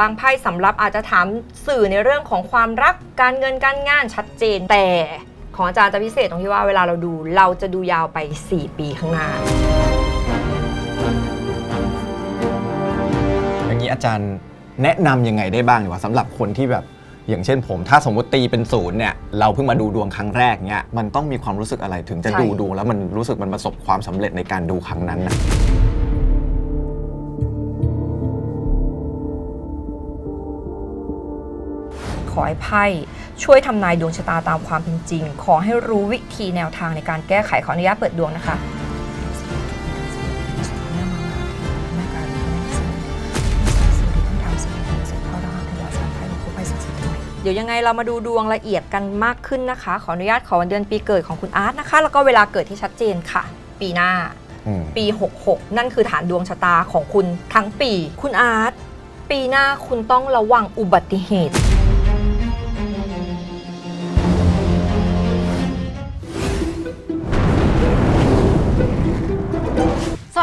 บางไพ่สำรับอาจจะถามสื่อในเรื่องของความรักการเงินการงานชัดเจน แต่ของอาจารย์จะพิเศษตรงที่ว่าเวลาเราดูเราจะดูยาวไป 4 ปีข้างหน้า อย่างนี้อาจารย์แนะนำยังไงได้บ้างดีกว่าสำหรับคนที่แบบอย่างเช่นผม ถ้าสมมติตีเป็นศูนย์เนี่ยเราเพิ่งมาดูดวงครั้งแรกเนี่ยมันต้องมีความรู้สึกอะไรถึงจะใช่ ดูดวงแล้วมันรู้สึกมันประสบความสำเร็จในการดูครั้งนั้นนะ ขอให้ไพ่ช่วยทำนายดวงชะตาตามความเป็นจริง ขอให้รู้วิธีแนวทางในการแก้ไขขออนุญาตเปิดดวงนะคะเดี๋ยวยังไงเรามาดูดวงละเอียดกันมากขึ้นนะคะ ขออนุญาตขอวันเดือนปีเกิดของคุณอาร์ตนะคะ แล้วก็เวลาเกิดที่ชัดเจนค่ะ ปีหน้าอืมปี 66 นั่นคือฐานดวงชะตาของคุณทั้งปี คุณอาร์ตปีหน้าคุณต้องระวังอุบัติเหตุ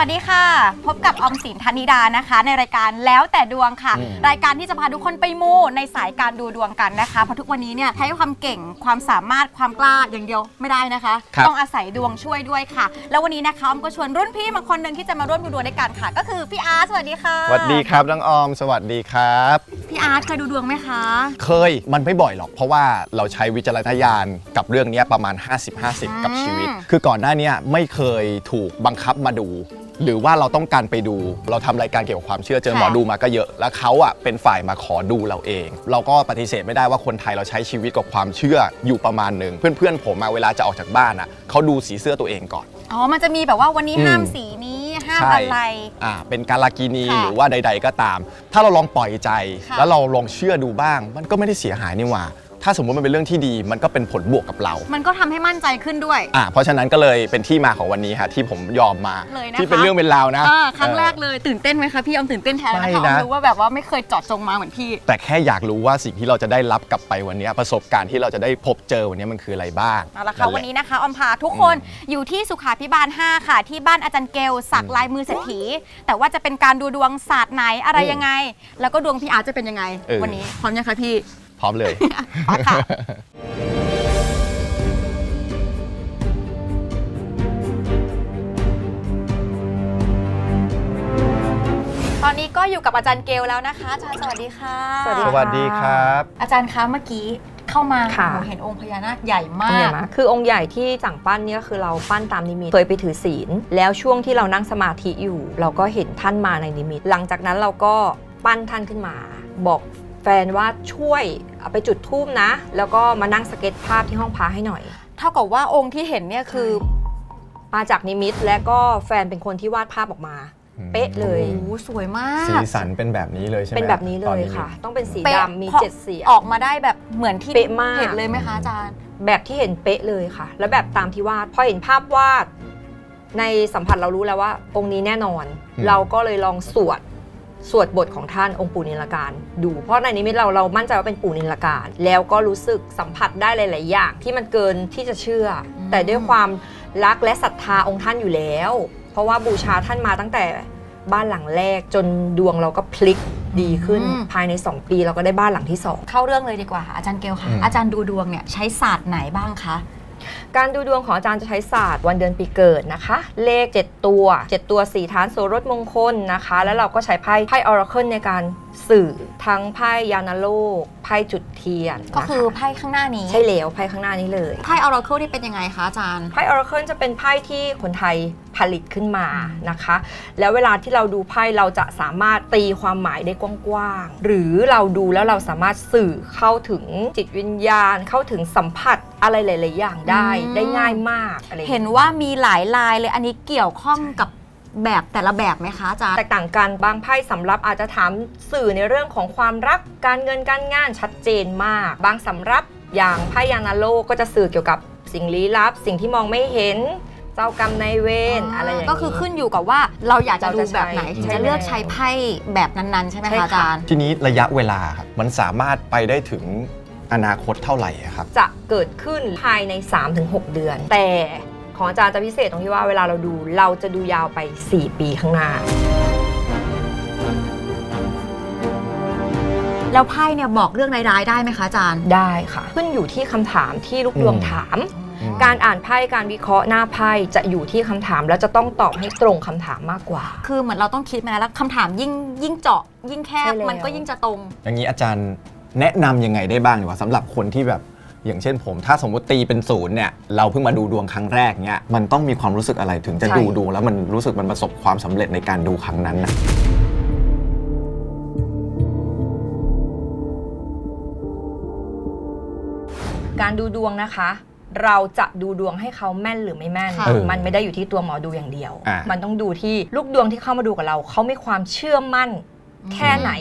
วัสดีค่ะ พบกับออมสินธนิดานะคะ ในรายการแล้วแต่ดวงค่ะ อืม รายการที่จะพาทุกคนไปมูในสายการดูดวงกันนะคะเพราะทุกวันนี้เนี่ยใช้ความเก่งความสามารถความกล้าอย่างเดียวไม่ได้นะคะ ครับ ต้องอาศัยดวงช่วยด้วยค่ะ แล้ววันนี้นะคะออมก็ชวนรุ่นพี่มาคนหนึ่งที่จะมาร่วมดูดวงด้วยกันค่ะ ก็คือพี่อาร์ตสวัสดีค่ะ สวัสดีครับน้องออม สวัสดีครับพี่ อาร์ตเคยดูดวงไหมคะ เคยมันไม่บ่อยหรอก เพราะว่าเราใช้วิจารณญาณกับเรื่องเนี้ยประมาณ 50-50 กับชีวิต คือก่อนหน้าเนี้ยไม่เคยถูกบังคับมาดู หรือว่าเราต้องการไปดู เราทำรายการเกี่ยวกับความเชื่อเจอหมอดูมาก็เยอะ แล้วเขาอะเป็นฝ่ายมาขอดูเราเอง เราก็ปฏิเสธไม่ได้ว่าคนไทยเราใช้ชีวิตกับความเชื่ออยู่ประมาณหนึ่งเพื่อนๆผมมาเวลาจะออกจากบ้านอะเขาดูสีเสื้อตัวเองก่อน อ๋อ มันจะมีแบบว่าวันนี้อืม ห้ามสีนี้ ห้ามใช่อะไร อ่าเป็นการลากินีค่ะหรือว่าใด ๆ ก็ตาม ถ้าเราลองปล่อยใจ ค่ะแล้วเราลองเชื่อดูบ้าง มันก็ไม่ได้เสียหายนี่หว่า ถ้าสมมติมันเป็นเรื่องที่ดีมันก็เป็นผลบวกกับเรา มันก็ทำให้มั่นใจขึ้นด้วย อ่าเพราะฉะนั้นก็เลยเป็นที่มาของวันนี้ฮะที่ผมยอมมาเลยนะคะ ที่เป็นเรื่องเป็นราวนะ อ่าครั้งแรกเออเลยตื่นเต้นไหมคะพี่ออมตื่นเต้นแทนไม่นะคะออนะ มรู้ว่าแบบว่าไม่เคยเจอดจงมาเหมือนพี่ แต่แค่อยากรู้ว่าสิ่งที่เราจะได้รับกลับไปวันนี้ ประสบการณ์ที่เราจะได้พบเจอวันนี้มันคืออะไรบ้างเอาละค่ะ แห วันนี้นะคะออมพาทุกคนอยู่ที่สุขาพิบาล 5 ค่ะ ที่บ้านอาจารย์เกลสักลายมือเศรษฐี แต่ว่าจะเป็นการดูดวงศาสตร์ไหนอะไรยังไง แล้วก็ดวงพี่อาร์ตจะเป็นยังไง เออ วันนี้พร้อมยังคะพี่ พร้อมเลยไปค่ะ ตอนนี้ก็อยู่กับอาจารย์เกลแล้วนะคะ อาจารย์สวัสดีค่ะ สวัสดี สวัสดีครับ อาจารย์คะเมื่อกี้เข้ามาค่ะ หนูเห็นองค์พญานาคใหญ่องมาค์ใหญ่กมากคือองค์ใหญ่ที่จังปั้นเนี่ยก็คือเราปั้นตามนิมิต เคยไปถือศีล แล้วช่วงที่เรานั่งสมาธิอยู่ เราก็เห็นท่านมาในนิมิต หลังจากนั้นเราก็ปั้นท่านขึ้นมา บอก แฟนว่าช่วยเอาไปจุดธูปนะ แล้วก็มานั่งสเก็ตภาพที่ห้องพระให้หน่อย เท่ากับว่าองค์ที่เห็นเนี่ยคือมาจากนิมิตและก็แฟนเป็นคนที่วาดภาพออกมา เป๊ะเลย โอ้โหสวยมาสีก สันเป็นแบบนี้เลยใช่ไหมเป็นแบบนี้เลตอยค่ะ ต้องเป็นสีเป๊ะดำมีพอ เจ็ดสีออกมาได้แบบเหมือนที่เป๊ะมาก เห็นเลยไหมคะอาจารย์ แบบที่เห็นเป๊ะเลยค่ะ แล้วแบบตามที่วาดพอเห็นภาพวาด ในสัมผัสเรารู้แล้วว่า องค์นี้แน่นอน อืม เราก็เลยลองสวด สวดบทของท่านองค์ปู่นิลการดูเพราะในนิมิตเราเรามั่นใจว่าเป็นปู่นิลการแล้วก็รู้สึกสัมผัสได้หลาย ๆ อย่าง ที่มันเกินที่จะเชื่ออมแต่ด้วยความรักและศรัทธาองค์ท่านอยู่แล้ว เพราะว่าบูชาท่านมาตั้งแต่บ้านหลังแรกจนดวงเราก็พลิกดีขึ้น ภายใน 2 ปีเราก็ได้บ้านหลังที่ 2 เข้าเรื่องเลยดีกว่าค่ะอาจารย์เกลค่ะอืมอาจารย์ดูดวงเนี่ยใช้ศาสตร์ไหนบ้างคะ การดูดวงของอาจารย์จะใช้ศาสตร์วันเดือนปีเกิดนะคะ เลข 7 ตัว 7 ตัว 4 ฐานโสรถมงคลนะคะ แล้วเราก็ใช้ไพ่ไพ่ออร์เคิลในการสื่อทั้งไพ่ยานโลกไพ่จุดเทียนก็คือนะะไพ่ข้างหน้านี้ใช่แล้วไพ่ข้างหน้านี้เลยไพ่ออราเคิลที่เป็นยังไงคะอาจารย์ไพ่ออราเคิลจะเป็นไพ่ที่คนไทยผลิตขึ้นมานะคะ แล้วเวลาที่เราดูไพ่เราจะสามารถตีความหมายได้กว้างๆหรือเราดูแล้วเราสามารถสื่อเข้าถึงจิตวิญญาณ เข้าถึงสัมผัสอะไรหลาย ๆ อย่างได้อืมได้ง่ายมากอะไรอย่างเห็เงี้ยนว่ามีหลายลายเลยอันนี้เกี่ยวข้องกับ แบบแต่ละแบบไหมคะอาจารย์ แตกต่างกันบางไพ่สำรับอาจจะถามสื่อในเรื่องของความรักการเงินการงานชัดเจนมาก บางสำรับอย่างไพ่ยานาโลกก็จะสื่อเกี่ยวกับสิ่งลี้ลับ สิ่งที่มองไม่เห็น เจ้ากรรมนายเวรอะไรอย่างนี้ ก็คือขึ้นอยู่กับว่าเราอยากจะดูแบบไหนเราจะใช้ถึงจะเลือกใช้ไพ่แบบนั้นๆ ใช่ไหมใช่คะค่ะ อาจารย์ ทีนี้ระยะเวลาครับมันสามารถไปได้ถึงอนาคตเท่าไหร่อะครับ จะเกิดขึ้นภายใน 3-6 เดือน แต่ ของอาจารย์จะพิเศษตรงที่ว่าเวลาเราดูเราจะดูยาวไป 4 ปีข้างหน้า แล้วไพ่เนี่ยบอกเรื่องร้ายๆได้ไหมคะอาจารย์ ได้ค่ะ ขึ้นอยู่ที่คำถามที่ลูกดวงอืมถามอืมการอ่านไพ่การวิเคราะห์หน้าไพ่จะอยู่ที่คำถามแล้วจะต้องตอบให้ตรงคำถามมากกว่า คือเหมือนเราต้องคิดมาแล้วคำถามยิ่งยิ่งเจาะยิ่งแคบใช่แล้ว มันก็ยิ่งจะตรง อย่างนี้อาจารย์แนะนำยังไงได้บ้างดีกว่าสำหรับคนที่แบบ อย่างเช่นผม ถ้าสมมติตีเป็นศูนย์เนี่ยเราเพิ่งมาดูดวงครั้งแรกเนี่ยมันต้องมีความรู้สึกอะไรถึงจะใช่ ดูดวงแล้วมันรู้สึกมันประสบความสำเร็จในการดูครั้งนั้นนะการดูดวงนะคะ เราจะดูดวงให้เขาแม่นหรือไม่แม่น ค่ะเออมันไม่ได้อยู่ที่ตัวหมอดูอย่างเดียว อ่ามั มันต้องดูที่ลูกดวงที่เข้ามาดูกับเรา เขามีความเชื่อมั่น แค่ไหน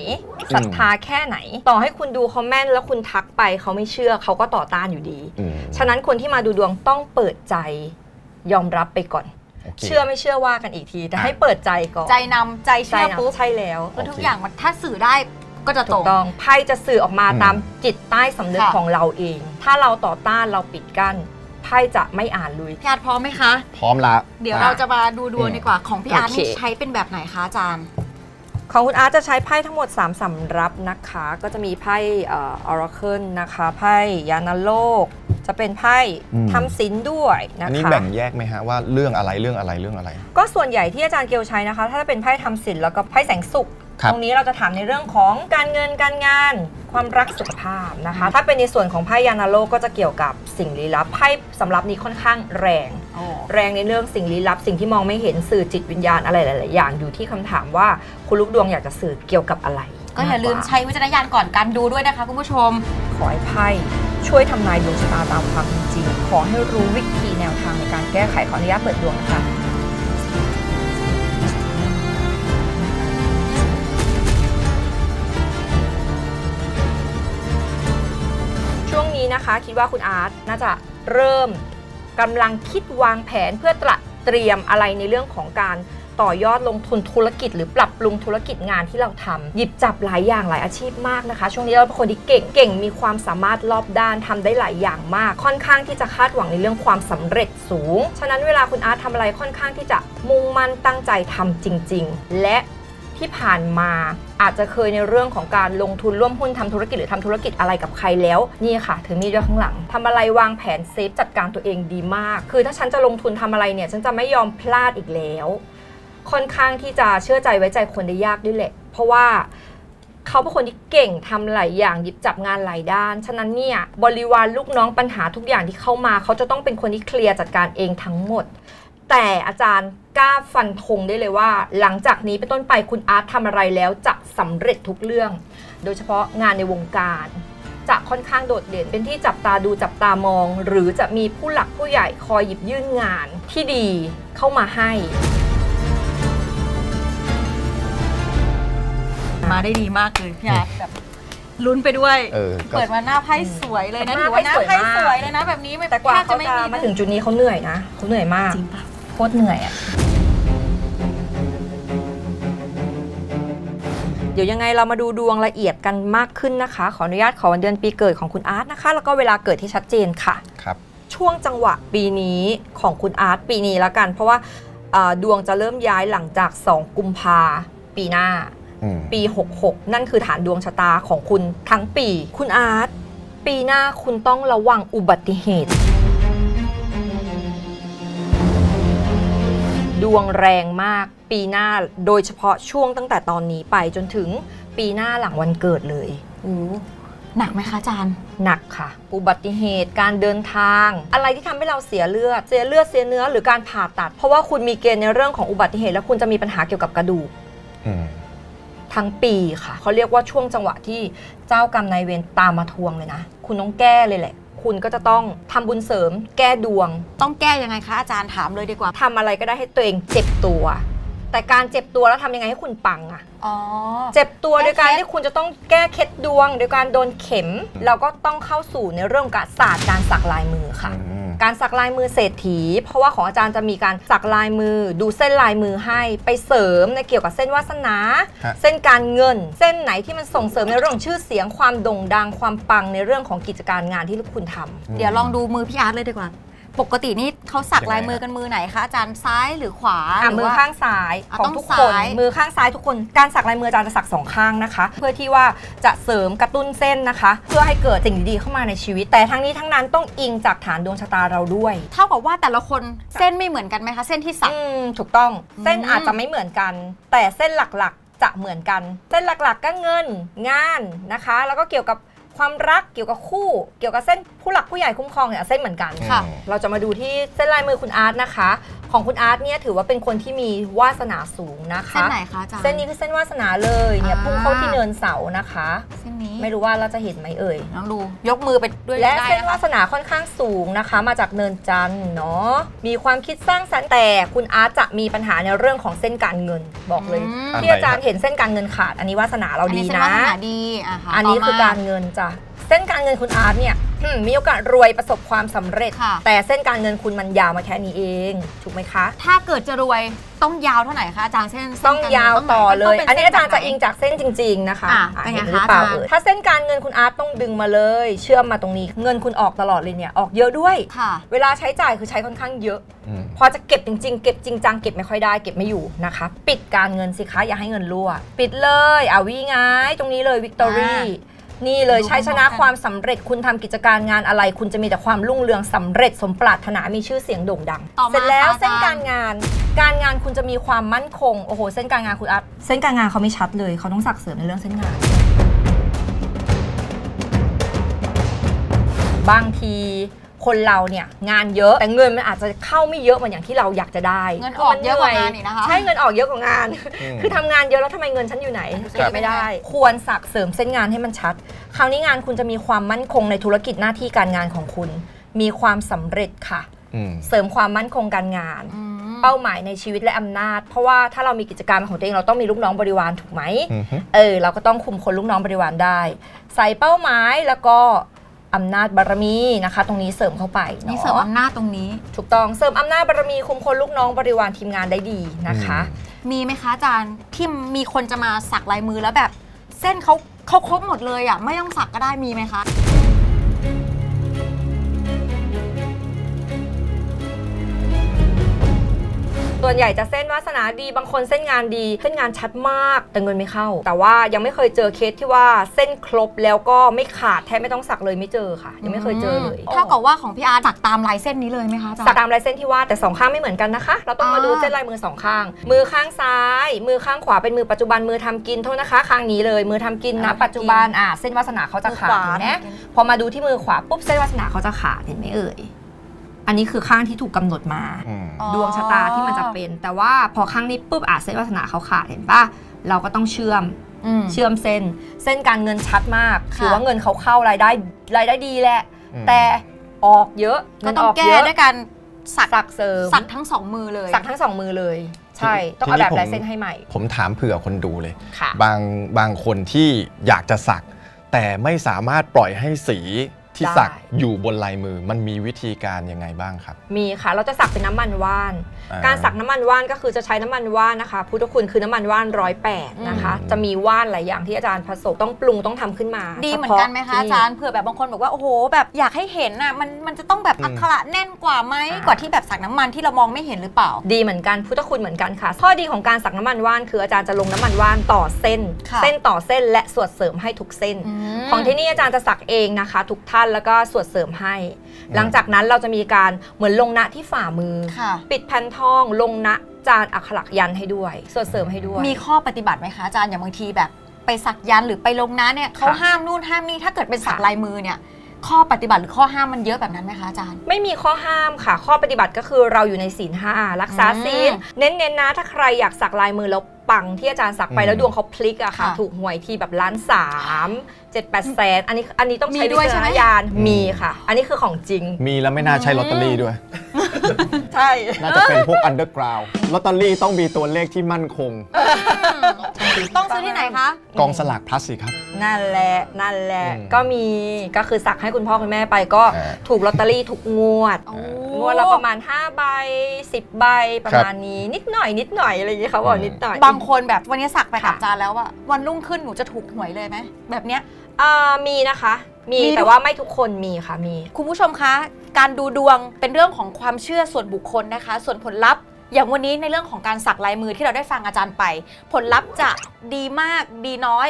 ศรัทธาแค่ไหน ต่อให้คุณดูเขาแม่นแล้วคุณทักไปเขาไม่เชื่อเขาก็ต่อต้านอยู่ดี อืมฉะนั้นคนที่มาดูดวงต้องเปิดใจยอมรับไปก่อน โค เชื่อไม่เชื่อว่ากันอีกที แต่อะให้เปิดใจก่อนใจนำใจเชื่อนะปุ๊บใช่แล้วแล้วทุกโอเคอย่างมันถ้าสื่อได้ก็จะตถูรกงต้องไพ่จะสื่อออกมาอืม ตามจิตใต้สำนึกค่ะ ของเราเอง ถ้าเราต่อต้านเราปิดกั้นไพ่จะไม่อ่านลุย พี่อาร์ตพร้อมไหมคะ พร้อมละ เดี๋ยวเราจะมาดูดวงอืมดีกว่าของพี่อาร์ตโอเคนี่ใช้เป็นแบบไหนคะอาจารย์ ของคุณอาร์ตจะใช้ไพ่ทั้งหมด 3สำรับนะคะ ก็จะมีไพ่เออราเคิลนะคะไพ่ยานาโลก จะเป็นไพ่อืม ทำศิลป์ด้วยนะอันนี้คะแบ่งแยกไหมฮะว่าเรื่องอะไรเรื่องอะไรเรื่องอะไร ก็ส่วนใหญ่ที่อาจารย์เกียวใช้นะคะ ถ้าเป็นไพ่ทำศิลป์แล้วก็ไพ่แสงสุข ครับตรงนี้เราจะถามในเรื่องของการเงินการงาน ความรักสุขภาพนะคะ ถ้าเป็นในส่วนของไพ่ยานาโลกก็จะเกี่ยวกับสิ่งลี้ลับไพ่สำหรับนี้ค่อนข้างแรงแรงในเรื่องสิ่งลี้ลับ สิ่งที่มองไม่เห็นสื่อจิตวิญญาณอะไรหลายๆอย่างอยู่ที่คำถามว่าคุณลูกดวงอยากจะสื่อเกี่ยวกับอะไรก็อย่าลืมกกว่ ใช้วิจารณญาณก่อนการดูด้วยนะคะคุณผู้ชม ขอให้ไพ่ช่วยทำนายดวงชะตาตามความเป็นจริง ขอให้รู้วิธีแนวทางในการแก้ไขขออนุญาตเปิดดวงนะคะ นี้นะคะ คิดว่าคุณอาร์ตน่าจะเริ่มกำลังคิดวางแผนเพื่อตระเตรียมอะไรในเรื่องของการต่อยอดลงทุนธุรกิจ หรือปรับปรุงธุรกิจงานที่เราทำหยิบจับหลายอย่างหลายอาชีพมากนะคะ ช่วงนี้เราเป็นคนที่เก่งเก่งมีความสามารถรอบด้านทำได้หลายอย่างมาก ค่อนข้างที่จะคาดหวังในเรื่องความสำเร็จสูง ฉะนั้นเวลาคุณอาร์ตทำอะไรค่อนข้างที่จะมุ่งมั่นตั้งใจทำจริง ๆ และ ที่ผ่านมาอาจจะเคยในเรื่องของการลงทุนร่วมหุ้นทำธุรกิจหรือทำธุรกิจอะไรกับใครแล้ว นี่ค่ะ ถือมีดด้วยข้างหลังทำอะไรวางแผนเซฟจัดการตัวเองดีมาก คือถ้าฉันจะลงทุนทำอะไรเนี่ย ฉันจะไม่ยอมพลาดอีกแล้ว ค่อนข้างที่จะเชื่อใจไว้ใจคนได้ยากด้วยแหละ เพราะว่าเขาเป็นคนที่เก่งทำหลายอย่างหยิบจับงานหลายด้าน ฉะนั้นเนี่ยบริวารลูกน้องปัญหาทุกอย่างที่เข้ามา เขาจะต้องเป็นคนที่เคลียร์จัดการเองทั้งหมด แต่อาจารย์กล้าฟันธงได้เลยว่า หลังจากนี้เป็นต้นไปคุณอาร์ตทำอะไรแล้วจะสำเร็จทุกเรื่อง โดยเฉพาะงานในวงการ จะค่อนข้างโดดเด่นเป็นที่จับตาดูจับตามอง หรือจะมีผู้หลักผู้ใหญ่คอยหยิบยื่นงานที่ดีเข้ามาให้มาได้ดีมากเลยพี่อาร์ตแบบลุ้นไปด้วย เออก็ เปิดมาหน้าไพ่สวยเลยนะหถืน้าอว่าหน้าไพ่ไพ่สสววยมากเลยนะแบบนี้ไม่แต่กว่าแทบเขาไม่จะมีมาถึงจุดนี้เขาเหนื่อยนะเขาเหนื่อยมาก จริงปะโค ตรเหนื่อยอะเดี๋ยวยังไงเรามาดูดวงละเอียดกันมากขึ้นนะคะ ขออนุญาตขอวันเดือนปีเกิดของคุณอาร์ตนะคะ แล้วก็เวลาเกิดที่ชัดเจนค่ะ ครับ ช่วงจังหวะปีนี้ของคุณอาร์ตปีนี้แล้วกัน เพราะว่าเอ่อดวงจะเริ่มย้ายหลังจาก 2 กุมภาปีหน้า อืมปี 66 นั่นคือฐานดวงชะตาของคุณทั้งปี คุณอาร์ตปีหน้าคุณต้องระวังอุบัติเหตุ ดวงแรงมากปีหน้าโดยเฉพาะช่วงตั้งแต่ตอนนี้ไปจนถึงปีหน้าหลังวันเกิดเลยโอ้หนักไหมคะอาจารย์ หนักค่ะ อุบัติเหตุการเดินทาง อะไรที่ทำให้เราเสียเลือด เสียเลือดเสียเนื้อหรือการผ่าตัด เพราะว่าคุณมีเกณฑ์ในเรื่องของอุบัติเหตุ และคุณจะมีปัญหาเกี่ยวกับกระดูกอืมทั้งปีค่ะเขาเรียกว่าช่วงจังหวะที่เจ้ากรรมนายเวรตามมาทวงเลยนะ คุณต้องแก้เลยแหละ คุณก็จะต้องทำบุญเสริม แก้ดวง ต้องแก้ยังไงคะอาจารย์ถามเลยดีกว่า ทำอะไรก็ได้ให้ตัวเองเจ็บตัว แต่การเจ็บตัวแล้วทำยังไงให้คุณปังอะ อ๋อ เจ็บตัวแก้โดยการเคล็ด ที่คุณจะต้องแก้เคล็ดดวง โดยการโดนเข็ม แล้วก็ต้องเข้าสู่ในเรื่องของการศาสตร์การสักลายมือค่ะ อืม การสักลายมือเศรษฐี เพราะว่าของอาจารย์จะมีการสักลายมือ ดูเส้นลายมือให้ไปเสริมในเกี่ยวกับเส้นวาสนา ฮะ เส้นการเงิน เส้นไหนที่มันส่งเสริมในเรื่องของชื่อเสียงความโด่งดังความปังในเรื่องของกิจการงานที่คุณทำ เดี๋ยวลองดูมือพี่อาร์ตเลยดีกว่า ปปกตินี่เขาสักลายมือกันมือไหนคะอาจารย์ซ้ายหรือขวาอะหรืมือว่า ข้างซ้ายอะของต้องทุกคนซ้าย มือข้างซ้ายทุกคนการสักลายมืออาจารย์จะสักสองข้างนะคะ เพื่อที่ว่าจะเสริมกระตุ้นเส้นนะคะ เพื่อให้เกิดสิ่งดีๆเข้ามาในชีวิต แต่ทั้งนี้ทั้งนั้นต้องอิงจากฐานดวงชะตาเราด้วย เท่ากับว่าแต่ละคนเส้นไม่เหมือนกันไหมคะ เส้นที่สัก อืมถูกต้องเส้นอืม อาจจะไม่เหมือนกัน แต่เส้นหลักๆจะเหมือนกัน เส้นหลักๆก็เงินงานนะคะ แล้วก็เกี่ยวกับ ความรักเกี่ยวกับคู่ เกี่ยวกับเส้นผู้หลักผู้ใหญ่คุ้มครองเนี่ยเส้นเหมือนกันค่ะ เราจะมาดูที่เส้นลายมือคุณอาร์ตนะคะ ของคุณอาร์ตเนี่ยถือว่าเป็นคนที่มีวาสนาสูงนะคะ เส้นไหนคะอาจารย์ เส้นนี้คือเส้นวาสนาเลยเนี่ยอ่าพุ่งเข้าที่เนินเสานะคะ เส้นนี้ ไม่รู้ว่าเราจะเห็นไหมเอ่ยลองดู ยกมือไปด้วยและได้เส้นนะวาคะสนาค่อนข้างสูงนะคะ มาจากเนินจันทร์เนาะ มีความคิดสร้างสรรค์แต่คุณอาร์ตจะมีปัญหาในเรื่องของเส้นการเงินบอกเลยมที่อาจารย์เห็นเส้นการเงินขาด อันนี้วาสนาเราอันดีนี้เส้นนะวาสนาดีอะค่ะอันนี้ต่มคือการเงินจ้ะ เส้นการเงินคุณอาร์ตเนี่ยอืมมีโอกาสรวยประสบความสำเร็จ ค่ะ แต่เส้นการเงินคุณมันยาวมาแค่นี้เอง ถูกไหมคะ ถ้าเกิดจะรวยต้องยาวเท่าไหร่คะอาจารย์เส้นเส้นต้องกรเงินยาวต่อเลยต้งป็อันนี้อาจารย์เส้จะนแบบไหนอิงจากเส้นจริง ๆ นะคะอะอะเป็นไงเห็นหรือเปล่าคะอาจารย์ เอ่ยถ้าเส้นการเงินคุณอาร์ตต้องดึงมาเลย เชื่อมมาตรงนี้ เงินคุณออกตลอดเลยเนี่ย ออกเยอะด้วย ค่ะ เวลาใช้จ่ายคือใช้ค่อนข้างเยอะ อืม พอจะเก็บจริงๆ เก็บจริงจังเก็บไม่ค่อยได้เก็บไม่อยู่นะคะ ปิดการเงินสิคะอย่าให้เงินรั่ว ปิดเลยอะวีง่ายตรงนี้เลยวิกตอรี่อ่ นี่เลยดูใช้ชนะพร้อมๆกัน ความสำเร็จคุณทำกิจการงานอะไร คุณจะมีแต่ความรุ่งเรืองสำเร็จสมปรารถนามีชื่อเสียงโด่งดัง ต่อมาเสร็จแล้วค่ะเส้นอาจารย์การงาน การงานคุณจะมีความมั่นคง โอ้โห เส้นการงานคุณอัพเส้นการงานเขาไม่ชัดเลยเขาต้องสักเสริมในเรื่องเส้นงาน บางที คนเราเนี่ยงานเยอะแต่เงินมันอาจจะเข้าไม่เยอะเหมือนอย่างที่เราอยากจะได้เงินออกเยอะกว่างานอีกนะคะใช่เงินออกเยอะกว่างาน อืมคือทำงานเยอะแล้วทำไมเงินฉันอยู่ไหนครับเก็บไม่ได้ ควรสักเสริมเส้นงานให้มันชัด คราวนี้งานคุณจะมีความมั่นคงในธุรกิจหน้าที่การงานของคุณ มีความสำเร็จค่ะ อืม เสริมความมั่นคงการงาน อืม เป้าหมายในชีวิตและอำนาจ เพราะว่าถ้าเรามีกิจการของตัวเองเราต้องมีลูกน้องบริวารถูกไหม อือฮึ เออเราก็ต้องคุมคนลูกน้องบริวารได้ ใส่เป้าหมายแล้วก็ อำนาจบารมีนะคะ ตรงนี้เสริมเข้าไปาะนี่เสริมอำนาจตรงนี้ ถูกต้องเสริมอำนาจบารมีคุมคนลูกน้องบริวารทีมงานได้ดีนะคะ มีไหมคะอาจารย์ที่มีคนจะมาสักลายมือแล้วแบบ เส้นเขาเขาครบหมดเลยอะไม่ต้องสักก็ได้มีไหมคะ ส่วนใหญ่จะเส้นวาสนาดีบางคนเส้นงานดี เส้นงานชัดมากแต่เงินไม่เข้า แต่ว่ายังไม่เคยเจอเคสที่ว่าเส้นครบแล้วก็ไม่ขาดแทบไม่ต้องสักเลยไม่เจอค่ะ ยังไม่เคยเจอเลยเท่ากับว่าของพี่อาร์ตสักตามลายเส้นนี้เลยไหมคะอาจารย์สักตามลายเส้นที่ว่าแต่สองข้างไม่เหมือนกันนะคะ เราต้องมาอ่าดูเส้นลายมือสองข้าง มือข้างซ้าย มือข้างขวาเป็นมือปัจจุบันมือทำกินโทษนะคะ ข้างนี้เลย มือทำกินนะปัจจุบันอะเส้นวาสนาเขาจะขาดเห็นไหมพอมาดูที่มือขวาปุ๊บเส้นวาสนาเขาจะขาดเห็นไหมเอ่ย อันนี้คือข้างที่ถูกกำหนดมา อืม อ๋อ ดวงชะตาที่มันจะเป็น แต่ว่าพอข้างนี้ปุ๊บอาจเส้นวาสนาเขาขาดเห็นปะเราก็ต้องเชื่อม อืม เชื่อมเส้น เส้นการเงินชัดมากค่ะ ถือว่าเงินเขาเข้ารายได้รายได้ดีแหละ อืม แต่ออกเยอะก็เนต้องออกแก้เยอะด้วยการสักสักเสริมสักทั้งสองมือเลย สักทั้งสองมือเลย ใช่ทีต้องเอาทีนี้แบบผมลายเส้นให้ใหม่ผมถามเผื่อคนดูเลย ค่ะ บางบางคนที่อยากจะสัก แต่ไม่สามารถปล่อยให้สี ที่ได้สักอยู่บนลายมือมันมีวิธีการยังไงบ้างครับ มีค่ะ เราจะสักเป็นน้ำมันว่าน อ่าการสักน้ำมันว่านก็คือจะใช้น้ำมันว่านนะคะ พุทธคุณคือน้ำมันว่านร้อยแปดนะคะ อืม จะมีว่านหลายอย่างที่อาจารย์ผสมต้องปรุงต้องทำขึ้นมาดีเหมือนกันไหมคะฉพอาจารย์เผื่อแบบบางคนบอกว่าโอ้โห แบบอยากให้เห็นน่ะมันมันจะต้องแบบอักขระแน่นกว่าไหมกว่าที่แบบสักน้ำมันที่เรามองไม่เห็นหรือเปล่า ดีเหมือนกันพุทธคุณเหมือนกันค่ะ ข้อดีของการสักน้ำมันว่านคืออาจารย์จะลงน้ำมันว่านต่อเส้น ค่ะ เส้นต่อเส้นและสวดเสริมให้ทุกเส้นมของที่นี่อาจารย์จะสักเองนะคะ ทุกท่านแล้วก็สวดเสริมให้ หลังจากนั้นเราจะมีการเหมือนลงณที่ฝ่ามือ ค่ะ ปิดแผ่นทองลงณจานอักขระยันต์ให้ด้วย สวดเสริมให้ด้วยมีข้อปฏิบัติไหมคะอาจารย์อย่างบางทีแบบไปสักยันต์หรือไปลงนะเนี่ยเขาห้ามนู่นห้ามนี่ถ้าเกิดเป็นสักค่ะลายมือเนี่ย ข้อปฏิบัติหรือข้อห้ามมันเยอะแบบนั้นไหมคะอาจารย์ ไม่มีข้อห้ามค่ะ ข้อปฏิบัติก็คือเราอยู่ในศีลห้ารักษาอืมศีลเน้นๆนะถ้าใครอยากสักลายมือแล้วปังที่อาจารย์สักไปอืมแล้วดวงเขาพลิกอะค่ะ ค่ะ ถูกหวยที่แบบล้านสาม เจ็ดแปดแสนอันนี้อันนี้ต้องใช้มีด้วยวิจารณใช่ไหมญาณมีค่ะ อันนี้คือของจริง มีแล้วไม่น่าใช่ลอตเตอรี่ด้วย ใช่ น่าจะเป็นพวกอันเดอร์กราวลอตเตอรี่ต้องมีตัวเลขที่มั่นคง ต้องซื้อที่ไหนคะ กองสลากพลัสสิครับ นั่นแหละ นั่นแหละ อืมก็มีก็คือสักให้คุณพ่อคุณแม่ไปก็อ่า ถูกลอตเตอรี่ทุกงวดโอ้งวดละประมาณ 5 ใบ 10 ใบประมาณนี้นิดหน่อยนิดหน่อยอะไรอย่างเงี้ยเขาบอกอืมนิดหน่อย บางคนแบบวันนี้สักไปกับค่ะอาจารย์แล้วอะวันรุ่งขึ้นหนูจะถูกหวยเลยไหมแบบเนี้ย อ่ามีนะคะ มีมี แต่ว่าไม่ทุกคนมีค่ะมี คุณผู้ชมคะ การดูดวงเป็นเรื่องของความเชื่อส่วนบุคคลนะคะ ส่วนผลลัพธ์ อย่างวันนี้ในเรื่องของการสักลายมือที่เราได้ฟังอาจารย์ไป ผลลัพธ์จะดีมากดีน้อย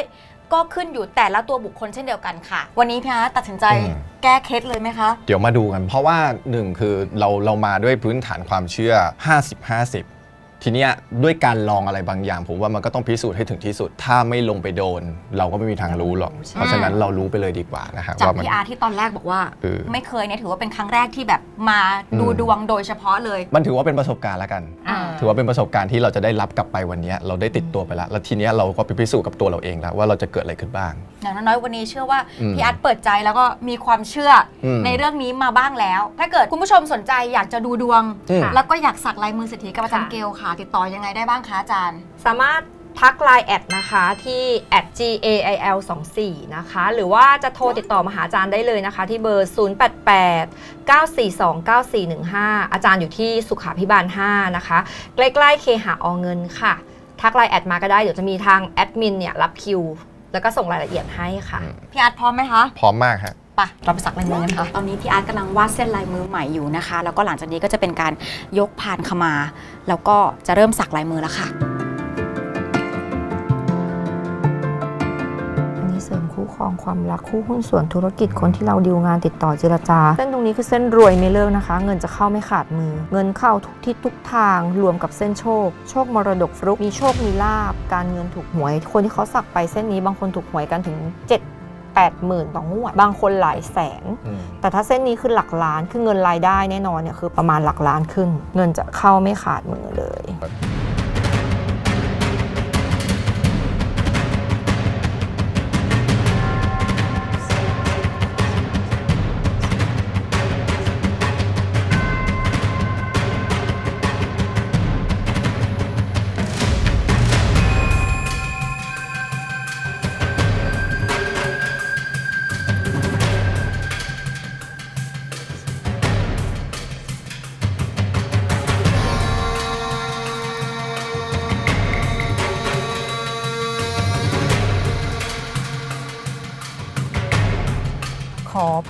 ก็ขึ้นอยู่แต่ละตัวบุคคลเช่นเดียวกันค่ะ วันนี้พี่อาร์ตตัดสินใจอืม แก้เคล็ดเลยไหมคะ เดี๋ยวมาดูกัน เพราะว่าหนึ่งคือเราเรามาด้วยพื้นฐานความเชื่อ 50 50 ทีเนี้ยด้วยการลองอะไรบางอย่าง ผมว่ามันก็ต้องพิสูจน์ให้ถึงที่สุด ถ้าไม่ลงไปโดน เราก็ไม่มีทางรู้หรอก เพราะฉะนั้นเรารู้ไปเลยดีกว่านะครับจากว่ามัน พี่อาร์ตที่ตอนแรกบอกว่า เออ ไม่เคยเนี่ยถือว่าเป็นครั้งแรกที่แบบมาดูอืมดวงโดยเฉพาะเลย มันถือว่าเป็นประสบการณ์แล้วกัน อ่า ถือว่าเป็นประสบการณ์ที่เราจะได้รับกลับไปวันเนี้ยเราได้ติดตัวไปแล้ว แล้วทีเนี้ยเราก็ไปพิสูจน์กับตัวเราเองแล้วว่าเราจะเกิดอะไรขึ้นบ้าง อย่างน้อยๆวันนี้เชื่อว่าอืมพี่อาร์ตเปิดใจแล้วก็มีความเชื่ออมในเรื่องนี้มาบ้างแล้ว ถ้าเกิดคุณผู้ชมสนใจอยากจะดูดวง อืม แล้วก็อยากสักลายมือเศรษฐีกับอาจารย์ค่ะ เกลค่ะ ติดต่อยังไงได้บ้างคะอาจารย์ สามารถ ทักไลน์แอดนะคะที่ @gail 2 4นะคะ หรือว่าจะโทรติดต่อมาหาอาจารย์ได้เลยนะคะ ที่เบอร์ 088 942 9415 อาจารย์อยู่ที่สุขาพิบาล 5 นะคะ ใกล้ๆเคหาอเงินค่ะ ทักไลน์แอดมาก็ได้ เดี๋ยวจะมีทางแอดมินเนี่ยรับคิว แล้วก็ส่งรายละเอียดให้ค่ะ พี่อาร์ตพร้อมไหมคะพร้อมมากฮะ ไปเราไปสักลายมือกันค่ะ ตอนนี้พี่อาร์ตกำลังวาดเส้นลายมือใหม่อยู่นะคะ แล้วก็หลังจากนี้ก็จะเป็นการยกพานขมา แล้วก็จะเริ่มสักลายมือแล้วค่ะ คู่ครองความรักคู่หุ้นส่วนธุรกิจคนที่เราดีลงานติดต่อเจรจา เส้นตรงนี้คือเส้นรวยไม่เลิกนะคะ เงินจะเข้าไม่ขาดมือ เงินเข้าทุกทิศทุกทางรวมกับเส้นโชค โชคมรดกฟลุกมีโชคมีลาบ การเงินถูกหวย คนที่เขาสักไปเส้นนี้บางคนถูกหวยกันถึง 7 8หมื่นต่องวด บางคนหลายแสน แต่ถ้าเส้นนี้คือหลักล้านคือเงินรายได้แน่นอนเนี่ยคือประมาณหลักล้านขึ้น เงินจะเข้าไม่ขาดมือเลย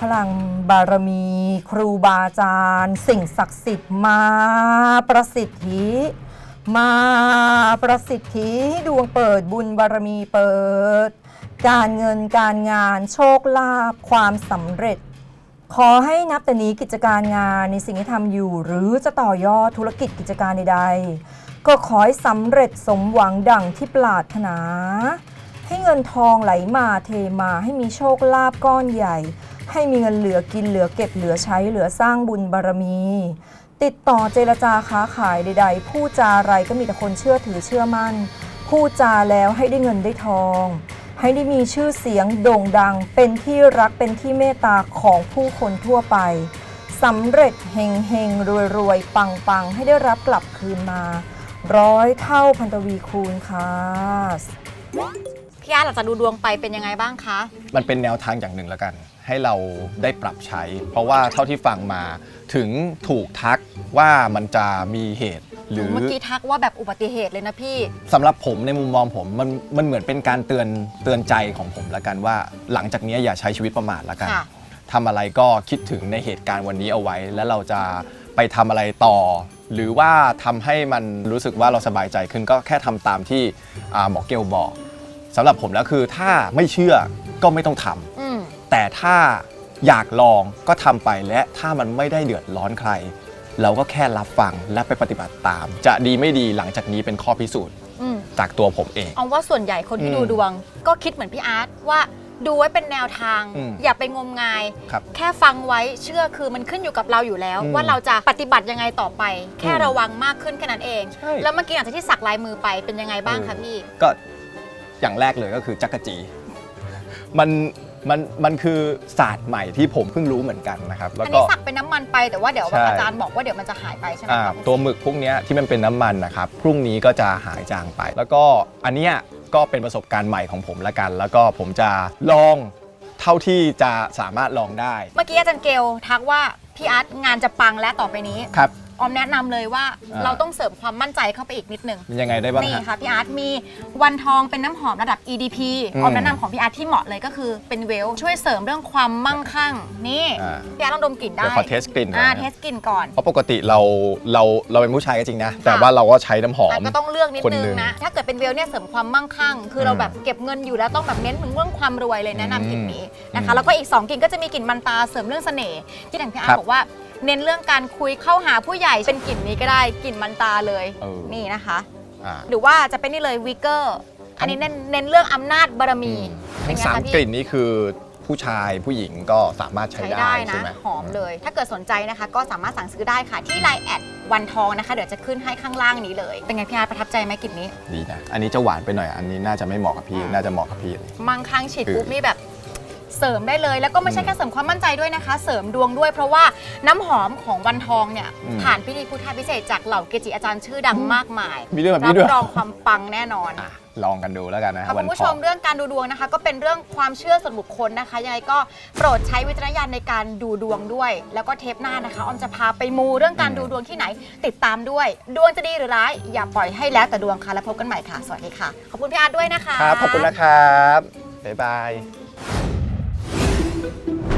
พลังบารมี ครูบาอาจารย์ สิ่งศักดิ์สิทธิ์มาประสิทธิ มาประสิทธิดวงเปิดบุญบารมีเปิด การเงินการงานโชคลาภความสำเร็จ ขอให้นับแต่นี้กิจการงานในสิ่งที่ทำอยู่ หรือจะต่อยอดธุรกิจกิจการใดๆ ก็ขอให้สำเร็จสมหวังดังที่ปรารถนาให้เงินทองไหลมาเทมาให้มีโชคลาภก้อนใหญ่ ให้มีเงินเหลือกินเหลือเก็บเหลือใช้เหลือสร้างบุญบารมี ติดต่อเจรจาค้าขายใดๆพูดจาอะไรก็มีแต่คนเชื่อถือเชื่อมั่นพูดจาแล้วให้ได้เงินได้ทอง ให้ได้มีชื่อเสียงโด่งดัง เป็นที่รักเป็นที่เมตตาของผู้คนทั่วไปสำเร็จเฮงเฮงรวยรวยปังปังให้ได้รับกลับคืนมา ร้อยเท่าพันตวีคูณค่ะพี่อาร์ตหลังจากดูดวงไปเป็นยังไงบ้างคะ มันเป็นแนวทางอย่างหนึ่งแล้วกัน ให้เราได้ปรับใช้ เพราะว่าเท่าที่ฟังมาถึงถูกทักว่ามันจะมีเหตุ หรือเมื่อกี้ทักว่าแบบอุบัติเหตุเลยนะพี่สำหรับผมในมุมมองผมมันมันเหมือนเป็นการเตือนเตือนใจของผมแล้วกันว่า หลังจากนี้อย่าใช้ชีวิตประมาทแล้วกันค่ะทำอะไรก็คิดถึงในเหตุการณ์วันนี้เอาไว้ แล้วเราจะไปทำอะไรต่อ หรือว่าทำให้มันรู้สึกว่าเราสบายใจขึ้นก็แค่ทำตามที่อ่าหมอเกลบอกสำหรับผมแล้วคือถ้าไม่เชื่อก็ไม่ต้องทำอืม แต่ถ้าอยากลองก็ทำไปและถ้ามันไม่ได้เดือดร้อนใคร เราก็แค่รับฟังและไปปฏิบัติตาม จะดีไม่ดีหลังจากนี้เป็นข้อพิสูจน์อืมจากตัวผมเอง เอาว่าส่วนใหญ่คนที่อืมดูดวง ก็คิดเหมือนพี่อาร์ตว่าดูไว้เป็นแนวทาง อืมอย่าไปงมงาย ครับแค่ฟังไว้เชื่อคือมันขึ้นอยู่กับเราอยู่แล้ว อืมว่าเราจะปฏิบัติยังไงต่อไป แค่อืมระวังมากขึ้นแค่นั้นเอง ใช่ แล้วเมื่อกี้หลังจากที่สักลายมือไปเป็นยังไงบ้างคะพี่ ก็อย่างแรกเลยก็คือจักรจี มัน มันมันคือศาสตร์ใหม่ที่ผมเพิ่งรู้เหมือนกันนะครับแล้วอันก็ นี้สักเป็นน้ำมันไปแต่ว่าเดี๋ยวใช่ อาจารย์บอกว่าเดี๋ยวมันจะหายไปใช่ไหมอ่าคะตัวหมึกพวกเนี้ยที่มันเป็นน้ำมันนะครับ พรุ่งนี้ก็จะหายจางไป แล้วก็อันเนี้ยก็เป็นประสบการณ์ใหม่ของผมละกัน แล้วก็ผมจะลองเท่าที่จะสามารถลองได้เมื่อกี้อาจารย์เกลทักว่าพี่อาร์ตงานจะปังและต่อไปนี้ ครับ ออมแนะนำเลยว่าอ่า เราต้องเสริมความมั่นใจเข้าไปอีกนิดนึง มันยังไงได้บ้างนี่ฮะ ค่ะพี่อาร์ตมีวันทองเป็นน้ำหอมระดับ EDP อืมออมแนะนำของพี่อาร์ตที่เหมาะเลยก็คือเป็นเวล ช่วยเสริมเรื่องความมั่งคั่ง นี่อ่าพี่อาร์ตลองดมกลิ่นได้เดี๋ยวขอเทสกลิ่นหน่อ่าอยเทนะสกลิ่นก่อน เพราะปกติเราเราเราเป็นผู้ชายก็จริงนะ แต่ว่าเราก็ใช้น้ำหอมอะก็ต้องเลือกนิดคนนึหนึ่งงนะ ถ้าเกิดเป็นเวลเนี่ยเสริมความมั่งคั่ง คือเราอืมแบบเก็บเงินอยู่แล้วต้องแบบเน้นถึงเรื่องความรวยเลยแนะนำกลิ่นนี้นะคะ อืมแล้วก็อีก 2กลิ่นก็จะมีกลิ่นมันตาเสริมเรื่องเสน่ห์ที่ทางพี่อาครัร์บบอกว่า เน้นเรื่องการคุยเข้าหาผู้ใหญ่เป็นกลิ่นนี้ก็ได้กลิ่นมันตาเลยเออ นี่นะคะ อ่า หรือว่าจะเป็นนี่เลยวิกเกอร์ อันนี้เน้นเน้นเรื่องอำนาจบารมีทั้งไงสามคะพี่กลิ่นนี้คือผู้ชายผู้หญิงก็สามารถใช้ใช้ได้ได้ใช่นะ ไหมหอมเลย ถ้าเกิดสนใจนะคะ ก็สามารถสั่งซื้อได้ค่ะ ที่ไลน์แอดวันทองนะคะ เดี๋ยวจะขึ้นให้ข้างล่างนี้เลย เป็นไงพี่อาร์ตประทับใจไหมกลิ่นนี้ ดีนะ อันนี้จะหวานไปหน่อย อันนี้น่าจะไม่เหมาะกับพี่ น่าจะเหมาะกับพี่เลยมังคังฉีดคือปุ๊บนี่แบบ เสริมได้เลย แล้วก็ไม่ใช่แค่เสริมความมั่นใจด้วยนะคะ เสริมดวงด้วย เพราะว่าน้ำหอมของวันทองเนี่ยอืมผ่านพิธีพุทธาพิเศษกจากเหล่าเกจิอาจารย์ชื่อดังมากมายมีเรื่องแบบรันี้ด้วยรองความปังแน่นอน อะลองกันดูแล้วกันนะค่ะวัคุนณผู้ทชอมง เรื่องการดูดวงนะคะ ก็เป็นเรื่องความเชื่อส่วนบุคคลนะคะยังไงก็โปรดใช้วิจารณญาณในการดูดวงด้วย แล้วก็เทปหน้านะคะออมจะพาไปมูเรื่องการอืมดูดวงที่ไหน ติดตามด้วย ดวงจะดีหรือร้าย อย่าปล่อยให้แล้วแต่ดวงค่ะแล้วพบกันใหม่ค่ะ สวัสดีค่ะ ขอบคุณพี่อาร์ตด้วยนะคะ ครับ ขอบคุณนะครับ บ๊ายบาย thank you